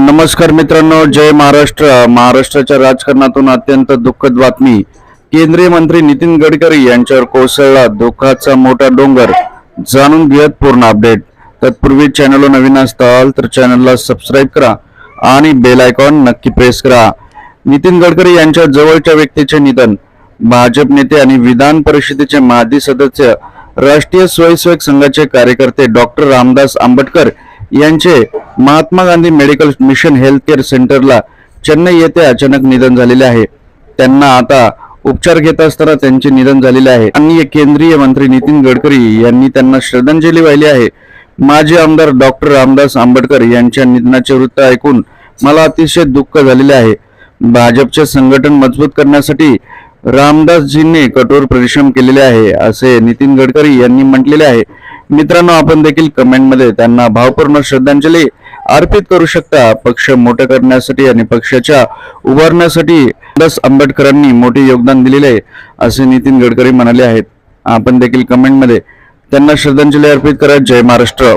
नमस्कार मित्रांनो जय महाराष्ट्र. महाराष्ट्राच्या राजकारणातून अत्यंत दुःखद बातमी. केंद्रीय मंत्री नितीन गडकरी यांच्यावर कोसळला दुःखाचा मोठा डोंगर जाणून घेत पूर्ण अपडेट. तत्पूर्वी चॅनलवर नवीन असताल तर चॅनलला सबस्क्राईब करा आणि बेल आयकॉन नक्की प्रेस करा. नितीन गडकरी यांच्या जवळच्या व्यक्तीचे निधन. भाजप नेते आणि विधान परिषदेचे माजी सदस्य राष्ट्रीय स्वयंसेवक संघाचे कार्यकर्ते डॉक्टर रामदास आंबटकर यांचे Mahatma Gandhi medical mission health care सेंटरला चेन्नई येथे अचानक निधन झालेले आहे. त्यांना आता उपचार घेत असताना त्यांचे निधन झालेले आहे. आणि केंद्रीय मंत्री नितीन गडकरी यांनी त्यांना श्रद्धांजली वाहिली आहे. माजी आमदार डॉक्टर रामदास आंबेडकर यांच्या निधनाचे वृत्त ऐकून मला अतिशय दुःख झालेले आहे. भाजपचे संघटन मजबूत करण्यासाठी रामदासजींनी कठोर परिश्रम केलेले आहे असे नितीन गडकरी यांनी म्हटलेले आहे. मित्रांनो आपण देखील कमेंटमध्ये त्यांना भावपूर्ण श्रद्धांजली अर्पित करू शकता. पक्ष मोठं करण्यासाठी आणि पक्षाच्या उभारण्यासाठी दस आंबेडकरांनी मोठे योगदान दिलेले आहे असे नितीन गडकरी म्हणाले आहेत. आपण देखील कमेंटमध्ये त्यांना श्रद्धांजली अर्पित करा. जय महाराष्ट्र.